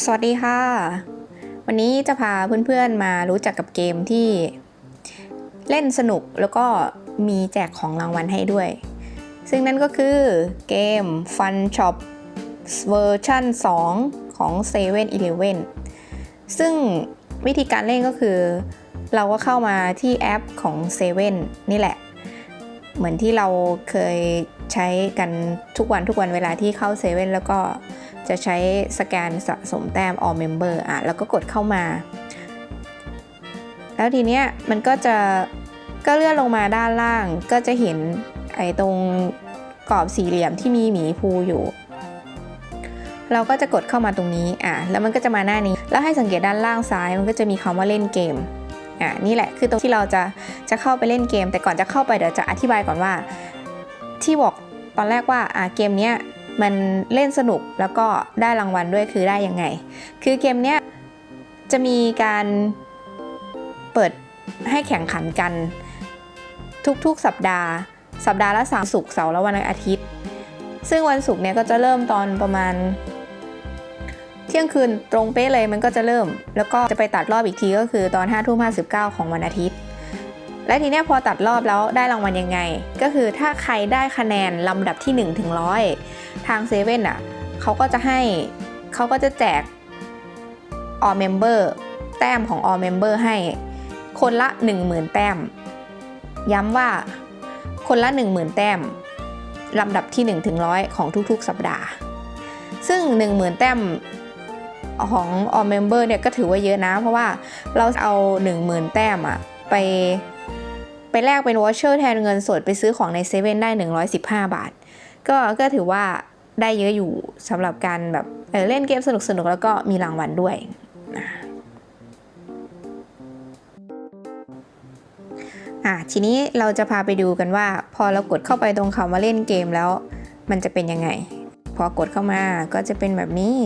สวัสดีค่ะ วันนี้จะพาเพื่อนๆมารู้จักกับเกมที่เล่นสนุกแล้วก็มีแจกของรางวัลให้ด้วย ซึ่งนั่นก็คือเกม Fun Shop เวอร์ชัน2 ของ7 e เ e ่ e อซึ่งวิธีการเล่นก็คือ เราก็เข้ามาที่แอปของ7นี่แหละ เหมือนที่เราเคยใช้กันทุกวันทุกวันเวลาที่เข้าเซเว่นแล้วก็ จะใช้สแกนสะสมแต้ม all member อะแล้วก็กดเข้ามา แล้วทีเนี้ยมันก็จะก็เลื่อนลงมาด้านล่างก็จะเห็นไอ้ตรงกรอบสี่เหลี่ยมที่มีหมีภูอยู่ เราก็จะกดเข้ามาตรงนี้อะแล้วมันก็จะมาหน้านี้ แล้วให้สังเกตด้านล่างซ้ายมันก็จะมีคำว่าเล่นเกมอะนี่แหละคือตรงที่เราจะจะเข้าไปเล่นเกม แต่ก่อนจะเข้าไปเดี๋ยวจะอธิบายก่อนว่าที่บอกตอนแรกว่าอะเกมเนี้ย มันเล่นสนุกแล้วก็ได้รางวัลด้วยคือได้ยังไง คือเกมเนี้ยจะมีการเปิดให้แข่งขันกัน ทุกๆสัปดาห์ สัปดาห์ละสามศุกร์เสาร์และวันอาทิตย์ ซึ่งวันศุกร์เนี่ยก็จะเริ่มตอนประมาณ เที่ยงคืนตรงเป๊ะเลยมันก็จะเริ่ม แล้วก็จะไปตัดรอบอีกทีก็คือตอน5้าทุ่มห้ของวันอาทิตย์ และทีเนี้ยพอตัดรอบแล้วได้รางวัลยังไง ก็คือถ้าใครได้คะแนนลำดับที่1ถึงร้อยทางเซเว่นอะเขาก็จะให้เขาก็จะแจก all member แต้มของ all member ให้ คนละ 10,000 แต้ม ย้ำว่าคนละ 10,000 แต้มลำดับที่ 1 ถึงร้อยของทุกๆ สัปดาห์ ซึ่ง 10,000 แต้มของ all member เนี่ยก็ถือว่าเยอะนะ เพราะว่าเราเอา 10,000 แต้มอะ ไปไปแลกเป็นวอชเชอร์แทนเงินสดไปซื้อของในเซเว่นได้ 115 บาท ก็ก็ถือว่าได้เยอะอยู่สำหรับการแบบเเล่นเกมสนุกๆแล้วก็มีรางวัลด้วยนะอะทีนี้เราจะพาไปดูกันว่า พอเรากดเข้าไปตรงคำว่าเล่นเกมแล้ว มันจะเป็นยังไง พอกดเข้ามาก็จะเป็นแบบนี้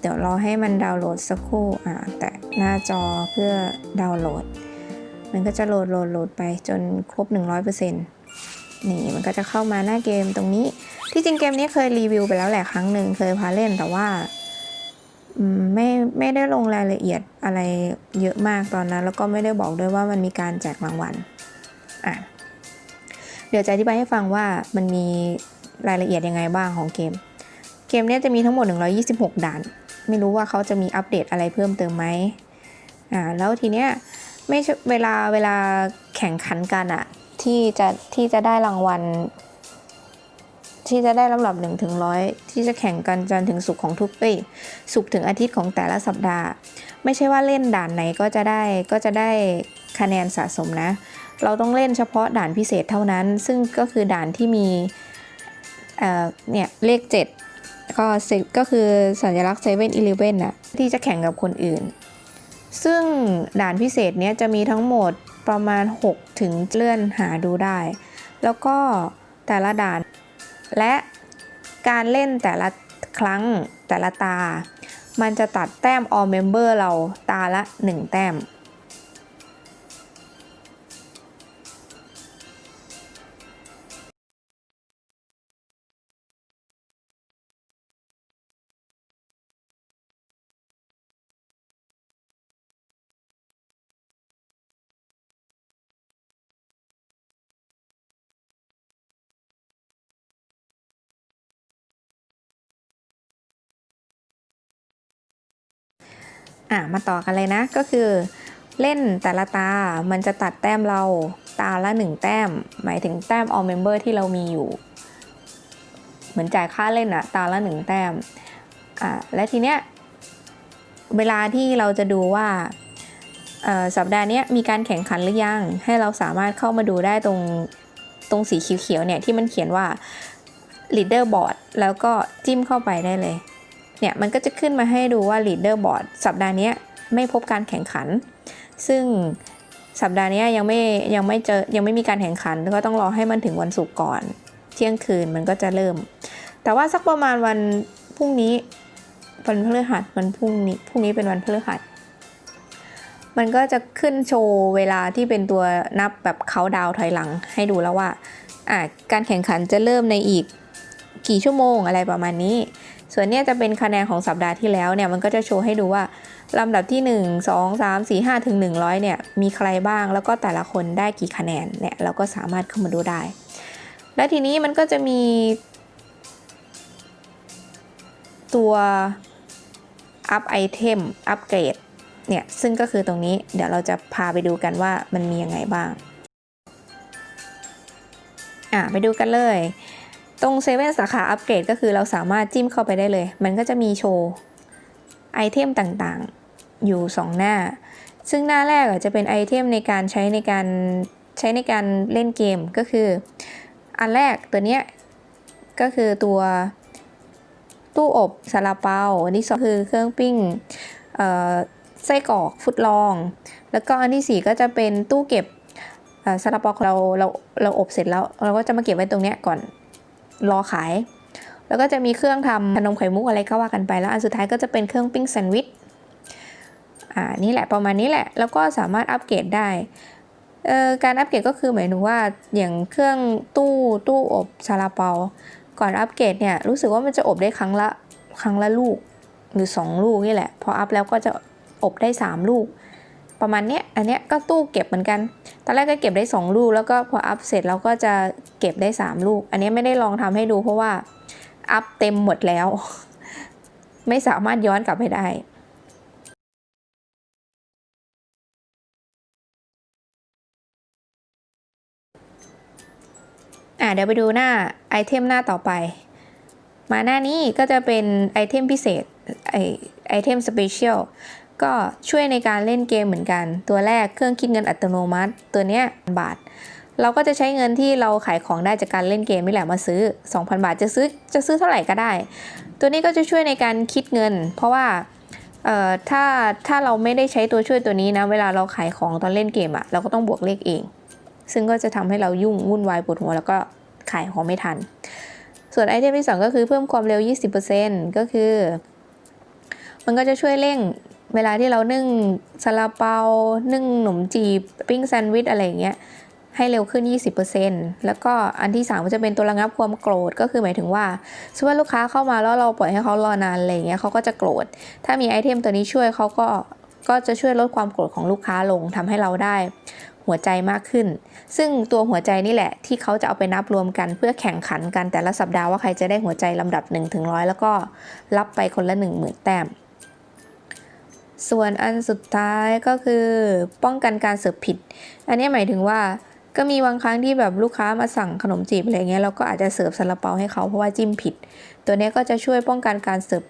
เดี๋ยวรอให้มันดาวน์โหลดสักครู่อ่าแตะหน้าจอเพื่อดาวน์โหลด มันก็จะโหลดโหลดโหลดไปจนครบ 100%นี่มันก็จะเข้ามาหน้าเกมตรงนี้ ที่จริงเกมนี้เคยรีวิวไปแล้วแหละครั้งหนึ่งเคยพาเล่นแต่ว่าอืมไม่ไม่ได้ลงรายละเอียดอะไรเยอะมากตอนนั้น แล้วก็ไม่ได้บอกด้วยว่ามันมีการแจกรางวัลอะเดี๋ยวจะอธิบายให้ฟังว่ามันมีรายละเอียดยังไงบ้างของเกม เกมนี้จะมีทั้งหมด 126 ด่าน ไม่รู้ว่าเขาจะมีอัปเดตอะไรเพิ่มเติมไหมอ่าแล้วทีเนี้ยไม่เวลาเวลาแข่งขันกันอะที่จะที่จะได้รางวัล ที่จะได้ลำดับหนึ่งถึงร้อยที่จะแข่งกันจันถึงศุกร์ของทุกเอ้ยศุกร์ถึงอาทิตย์ของแต่ละสัปดาห์ ไม่ใช่ว่าเล่นด่านไหนก็จะได้ก็จะได้คะแนนสะสมนะ เราต้องเล่นเฉพาะด่านพิเศษเท่านั้น ซึ่งก็คือด่านที่มีเอ่อเนี่ยเลข 7 ก็10ก็คือสัญลักษณ์7 e เ e ่ e อน่ะที่จะแข่งกับคนอื่น ซึ่งด่านพิเศษเนี้ยจะมีทั้งหมดประมาณ 6 ถึงเลื่อนหาดูได้ แล้วก็แต่ละด่าน และการเล่นแต่ละครั้งแต่ละตา มันจะตัดแต้ม all member เราตาละ 1 แต้ม อะมาต่อกันเลยนะก็คือเล่นแต่ละตา มันจะตัดแต้มเราตาละ 1 แต้ม หมายถึงแต้ม all member ที่เรามีอยู่ เหมือนจ่ายค่าเล่นอะตาละ 1 แต้ม อะและทีเนี้ย เวลาที่เราจะดูว่า สัปดาห์เนี้ยมีการแข่งขันหรือยัง ให้เราสามารถเข้ามาดูได้ตรง ตรงสีเขียวๆเนี่ยที่มันเขียนว่า leader board แล้วก็จิ้มเข้าไปได้เลย เนี่ยมันก็จะขึ้นมาให้ดูว่า leaderboard สัปดาห์นี้ไม่พบการแข่งขัน ซึ่งสัปดาห์นี้ยังไม่ยังไม่เจอยังไม่มีการแข่งขัน ก็ต้องรอให้มันถึงวันศุกร์ก่อน เที่ยงคืนมันก็จะเริ่ม แต่ว่าสักประมาณวันพรุ่งนี้วันพฤหัสวันพรุ่งนี้พรุ่งนี้เป็นวันพฤหัสมันก็จะขึ้นโชว์เวลาที่เป็นตัวนับแบบเขาดาวถอยหลังให้ดูแล้วว่า การแข่งขันจะเริ่มในอีกกี่ชั่วโมงอะไรประมาณนี้ ส่วนเนี้ยจะเป็นคะแนนของสัปดาห์ที่แล้วเนี่ยมันก็จะโชว์ให้ดูว่าลำดับที่ 1 2 3 4 5ถึง100เนี่ยมีใครบ้างแล้วก็แต่ละคนได้กี่คะแนนเนี่ยเราก็สามารถเข้ามาดูได้ และทีนี้มันก็จะมี ตัวอัพไอเทมอัปเกรดเนี่ยซึ่งก็คือตรงนี้เดี๋ยวเราจะพาไปดูกันว่ามันมียังไงบ้างอะไปดูกันเลย ตรงเซเว่นสาขาอัปเกรดก็คือเราสามารถจิ้มเข้าไปได้เลย มันก็จะมีโชว์ไอเทมต่างๆ อยู่ 2 หน้า ซึ่งหน้าแรกจะเป็นไอเทมในการใช้ในการใช้ในการเล่นเกมก็คือ อันแรกตัวเนี้ยก็คือตัวตู้อบซาลาเปาอันที่สองคือเครื่องปิ้งไส้กรอกฟุตลอง แล้วก็อันที่สี่ก็จะเป็นตู้เก็บซาลาเปาเราเราเราอบเสร็จแล้ว เราก็จะมาเก็บไว้ตรงเนี้ยก่อน รอขาย แล้วก็จะมีเครื่องทำขนมไข่มุกอะไรก็ว่ากันไป แล้วอันสุดท้ายก็จะเป็นเครื่องปิ้งแซนด์วิชอ่านี่แหละประมาณนี้แหละ แล้วก็สามารถอัปเกรดได้การอัปเกรดก็คือหมายถึงว่าอย่างเครื่องตู้ตู้อบซาลาเปา ก่อนอัปเกรดเนี่ยรู้สึกว่ามันจะอบได้ครั้งละครั้งละลูกหรือ 2 ลูกนี่แหละ พออัพแล้วก็จะอบได้ 3 ลูก ประมาณเนี้ยอันเนี้ยก็ตู้เก็บเหมือนกัน ตอนแรกก็เก็บได้ 2 ลูก แล้วก็พออัพเสร็จเราก็จะเก็บได้ 3 ลูก อันนี้ไม่ได้ลองทำให้ดูเพราะว่าอัพเต็มหมดแล้ว ไม่สามารถย้อนกลับไปได้อะเดี๋ยวไปดูหน้าไอเทมหน้าต่อไป มาหน้านี้ก็จะเป็นไอเทมพิเศษไอไอเทมสเปเชียล ก็ช่วยในการเล่นเกมเหมือนกัน ตัวแรกเครื่องคิดเงินอัตโนมัติ ตัวเนี้ยบาท เราก็จะใช้เงินที่เราขายของได้จากการเล่นเกมนี่แหละมาซื้อ 2,000 บาทจะซื้อจะซื้อเท่าไหร่ก็ได้ ตัวนี้ก็จะช่วยในการคิดเงิน เพราะว่าเอ่อถ้าถ้าเราไม่ได้ใช้ตัวช่วยตัวนี้นะ เวลาเราขายของตอนเล่นเกมอะเราก็ต้องบวกเลขเอง ซึ่งก็จะทำให้เรายุ่งวุ่นวายปวดหัวแล้วก็ขายของไม่ทัน ส่วนไอเทมที่สองก็คือเพิ่มความเร็ว 20%ก็คือ มันก็จะช่วยเร่ง เวลาที่เรานึ่งซาลาเปา นึ่งขนมจีบ ปิ้งแซนด์วิชอะไรอย่างเงี้ย ให้เร็วขึ้น 20%แล้วก็อันที่ 3 ก็จะเป็นตัวระงับความโกรธ ก็คือหมายถึงว่าสมมติว่าลูกค้าเข้ามาแล้วเราปล่อยให้เขารอนานอะไรเงี้ยเขาก็จะโกรธ ถ้ามีไอเทมตัวนี้ช่วยเขาก็ ก็จะช่วยลดความโกรธของลูกค้าลงทำให้เราได้หัวใจมากขึ้น ซึ่งตัวหัวใจนี่แหละที่เขาจะเอาไปนับรวมกันเพื่อแข่งขันกันแต่ละสัปดาห์ว่าใครจะได้หัวใจลำดับ1ถึงร้อยแล้วก็รับไปคนละ 1 0,000 แต้ม ส่วนอันสุดท้ายก็คือป้องกันการเสิร์ฟผิด อันนี้หมายถึงว่าก็มีบางครั้งที่แบบลูกค้ามาสั่งขนมจีบอะไรเงี้ยเราก็อาจจะเสิร์ฟซาลาเปาให้เขาเพราะว่าจิ้มผิด ตัวนี้ก็จะช่วยป้องกันการเสิร์ฟ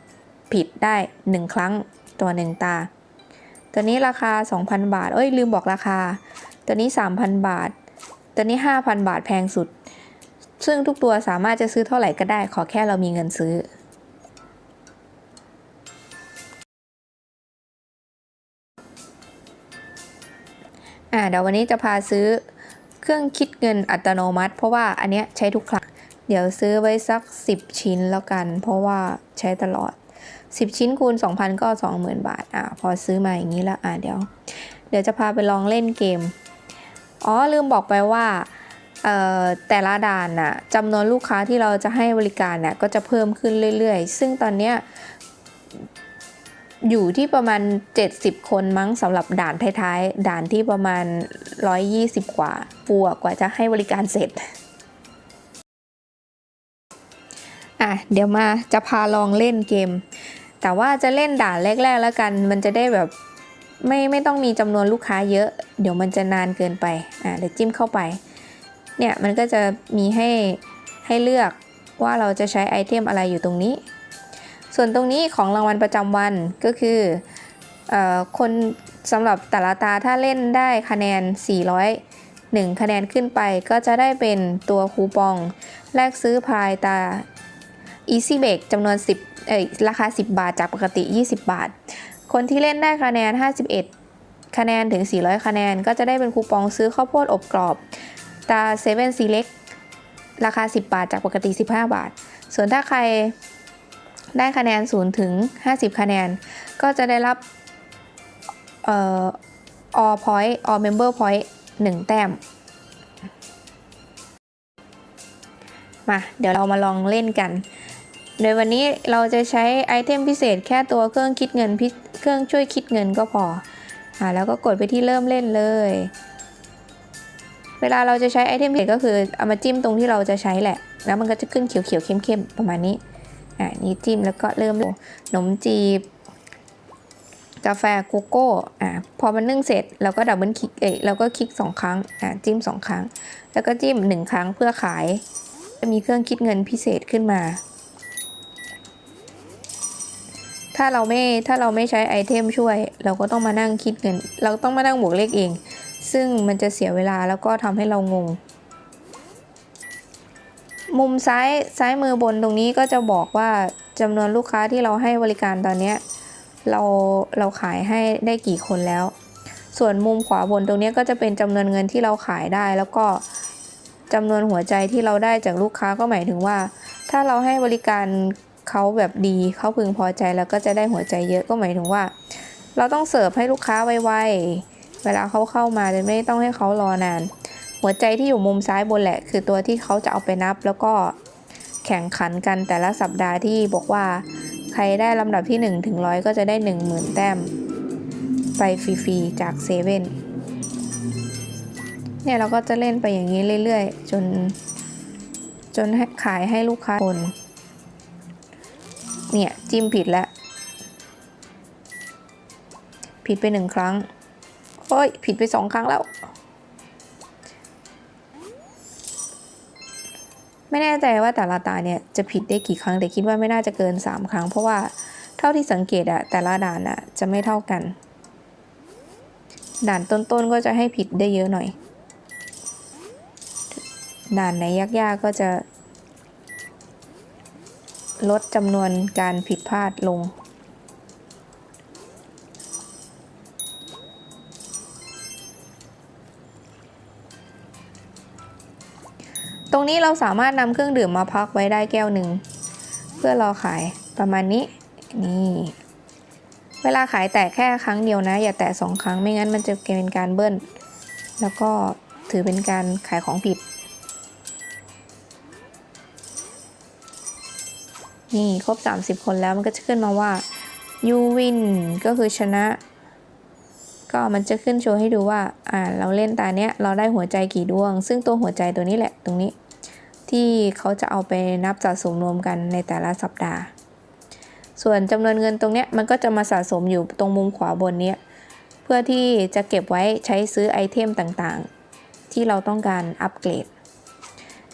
ผิดได้ 1 ครั้งตัวหนึ่งตา ตัวนี้ราคา 2,000 บาท เอ้ยลืมบอกราคา ตัวนี้ 3,000 บาท ตัวนี้ 5,000 บาทแพงสุด ซึ่งทุกตัวสามารถจะซื้อเท่าไหร่ก็ได้ ขอแค่เรามีเงินซื้อ อ่าเดี๋ยววันนี้จะพาซื้อเครื่องคิดเงินอัตโนมัติ เพราะว่าอันเนี้ยใช้ทุกครั้ง เดี๋ยวซื้อไว้สัก 10 ชิ้นแล้วกัน เพราะว่าใช้ตลอด 10 ชิ้นคูณ 2,000 ก็ 20,000 บาท อ่าพอซื้อมาอย่างนี้แล้วอ่าเดี๋ยว เดี๋ยวจะพาไปลองเล่นเกม อ๋อลืมบอกไปว่าเอ่อแต่ละด่านน่ะจำนวนลูกค้าที่เราจะให้บริการน่ะก็จะเพิ่มขึ้นเรื่อยๆ ซึ่งตอนเนี้ย อยู่ที่ประมาณ 70 คนมั้งสำหรับด่านท้ายๆ ด่านที่ประมาณ 120 กว่าปัวกว่าจะให้บริการเสร็จ อะ เดี๋ยวมาจะพาลองเล่นเกม แต่ว่าจะเล่นด่านแรกๆแล้วกัน มันจะได้แบบไม่ไม่ต้องมีจำนวนลูกค้าเยอะ เดี๋ยวมันจะนานเกินไป อ่าเดี๋ยวจิ้มเข้าไป เนี่ยมันก็จะมีให้ให้เลือกว่าเราจะใช้ไอเทมอะไรอยู่ตรงนี้ ส่วนตรงนี้ของรางวัลประจำวันก็คือออคนสำหรับแต่ละตาถ้าเล่นได้คะแนน 401 คะแนนขึ้นไปก็จะได้เป็นตัวคูปอง แลกซื้อพายตา Easy Bake จำนวน 10เอ้ยราคา 10 บาทจากปกติ 20 บาท คนที่เล่นได้คะแนน 51 คะแนนถึง 400 คะแนน ก็จะได้เป็นคูปองซื้อข้าวโพดอบกรอบ ตา7 Select ราคา 10 บาทจากปกติ 15 บาท ส่วนถ้าใคร ได้คะแนน 0 ถึง 50 คะแนน ก็จะได้รับเอ่อ all point all member point 1 แต้ม มา เดี๋ยวเรามาลองเล่นกัน โดยวันนี้เราจะใช้ไอเทมพิเศษแค่ตัวเครื่องคิดเงินพิเครื่องช่วยคิดเงินก็พออ่าแล้วก็กดไปที่เริ่มเล่นเลย เวลาเราจะใช้ไอเทมพิเศษก็คือเอามาจิ้มตรงที่เราจะใช้แหละ แล้วมันก็จะขึ้นเขียวๆเข้มๆประมาณนี้ อ่านี่จิ้มแล้วก็เริ่มขนมจีบ กาแฟโกโก้อ่าพอมันนึ่งเสร็จเราก็ดับเบิลคลิกเอ้ยเราก็คลิกสองครั้งอ่าจิ้มสองครั้ง แล้วก็จิ้มหนึ่งครั้งเพื่อขายจะมีเครื่องคิดเงินพิเศษขึ้นมา ถ้าเราไม่ถ้าเราไม่ใช้ไอเทมช่วย เราก็ต้องมานั่งคิดเงิน เราต้องมานั่งบวกเลขเอง ซึ่งมันจะเสียเวลาแล้วก็ทำให้เรางง มุมซ้ายซ้ายมือบนตรงนี้ก็จะบอกว่าจำนวนลูกค้าที่เราให้บริการตอนเนี้ยเราเราขายให้ได้กี่คนแล้ว ส่วนมุมขวาบนตรงนี้ก็จะเป็นจำนวนเงินที่เราขายได้ แล้วก็จำนวนหัวใจที่เราได้จากลูกค้าก็หมายถึงว่า ถ้าเราให้บริการเขาแบบดีเขาพึงพอใจแล้วก็จะได้หัวใจเยอะก็หมายถึงว่า เราต้องเสิร์ฟให้ลูกค้าไวๆเวลาเขาเข้ามาจะไม่ต้องให้เขารอนาน หัวใจที่อยู่มุมซ้ายบนแหละ คือตัวที่เขาจะเอาไปนับ แล้วก็แข่งขันกันแต่ละสัปดาห์ที่บอกว่า ใครได้ลำดับที่1ถึงร้อยก็จะได้ 10,000 แต้ม ไปฟรีๆจากเซเว่นเนี่ยเราก็จะเล่นไปอย่างนี้เรื่อยๆ จน จนขายให้ลูกค้าคน เนี่ยจิ้มผิดแล้ว ผิดไปหนึ่งครั้งโอ้ยผิดไปสองครั้งแล้ว ไม่แน่ใจว่าแต่ละตาเนี่ยจะผิดได้กี่ครั้งแต่คิดว่าไม่น่าจะเกิน 3 ครั้ง เพราะว่าเท่าที่สังเกตอะแต่ละด่านอะจะไม่เท่ากัน ด่านต้นๆก็จะให้ผิดได้เยอะหน่อย ด่านไหนยากๆก็จะ ลดจำนวนการผิดพลาดลง รงนี้เราสามารถนำเครื่องดื่มมาพักไว้ได้แก้วหนึ่งเพื่อรอขายประมาณนี้นี่ เวลาขายแตะแค่ครั้งเดียวนะ อย่าแตะสองครั้งไม่งั้นมันจะเป็นการเบิ้ล แล้วก็ถือเป็นการขายของผิด นี่ครบ 30 คนแล้วมันก็จะขึ้นมาว่า you win ก็คือชนะ ก็มันจะขึ้นโชว์ให้ดูว่า อ่า เราเล่นตาเนี้ย เราได้หัวใจกี่ดวง ซึ่งตัวหัวใจตัวนี้แหละตรงนี้ ที่เขาจะเอาไปนับสะสมรวมกันในแต่ละสัปดาห์ ส่วนจำนวนเงินตรงเนี้ยมันก็จะมาสะสมอยู่ตรงมุมขวาบนเนี้ยเพื่อที่จะเก็บไว้ใช้ซื้อไอเทมต่างๆ ที่เราต้องการอัปเกรด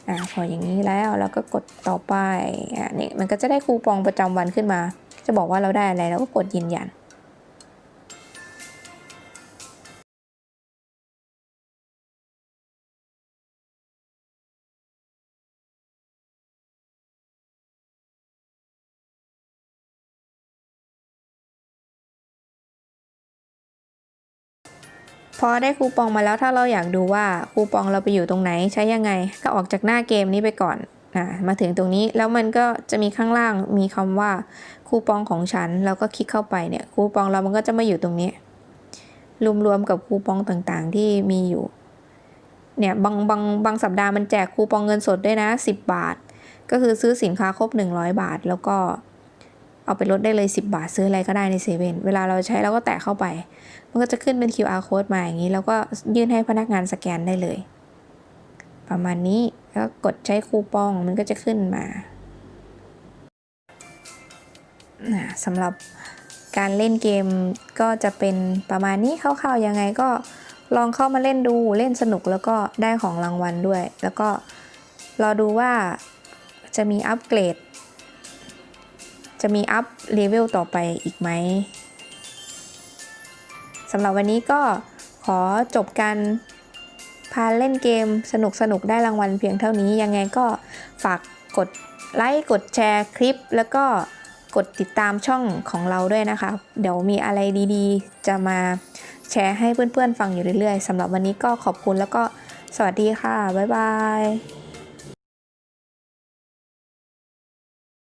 อ่าพออย่างนี้แล้วเราก็กดต่อไปอ่านี่มันก็จะได้คูปองประจำวันขึ้นมา จะบอกว่าเราได้อะไรเราก็กดยืนยัน อได้คูปองมาแล้วถ้าเราอยากดูว่าคูปองเราไปอยู่ตรงไหนใช้ยังไง ก็ออกจากหน้าเกมนี้ไปก่อนอ่ามาถึงตรงนี้แล้วมันก็จะมีข้างล่างมีคำว่าคูปองของฉันแล้วก็คลิกเข้าไปเนี่ยคูปองเรามันก็จะมาอยู่ตรงนี้รวมๆกับคูปองต่างๆที่มีอยู่เนี่ยบางบางบางสัปดาห์มันแจกคูปองเงินสดด้วยนะ 10 บาท ก็คือซื้อสินค้าครบ 100 บาท แล้วก็ เอาไปลดได้เลย 10 บาทซื้ออะไรก็ได้ในเซเว่นเวลาเราใช้เราก็แตะเข้าไป มันก็จะขึ้นเป็น QR code มาอย่างนี้ แล้วก็ยื่นให้พนักงานสแกนได้เลย ประมาณนี้แล้วกดใช้คูปองมันก็จะขึ้นมาอ่าสำหรับการเล่นเกมก็จะเป็นประมาณนี้คร่าวๆยังไงก็ลองเข้ามาเล่นดูเล่นสนุกแล้วก็ได้ของรางวัลด้วย แล้วก็รอดูว่าจะมีอัปเกรด จะมีอัพเลเวลต่อไปอีกไหมสำหรับวันนี้ก็ขอจบการพาเล่นเกมสนุกสนุกได้รางวัลเพียงเท่านี้ยังไงก็ฝากกดไลค์กดแชร์คลิป แล้วก็กดติดตามช่องของเราด้วยนะคะ เดี๋ยวมีอะไรดีๆ จะมาแชร์ให้เพื่อนๆฟังอยู่เรื่อยๆสำหรับวันนี้ก็ขอบคุณแล้วก็สวัสดีค่ะ บ๊ายบาย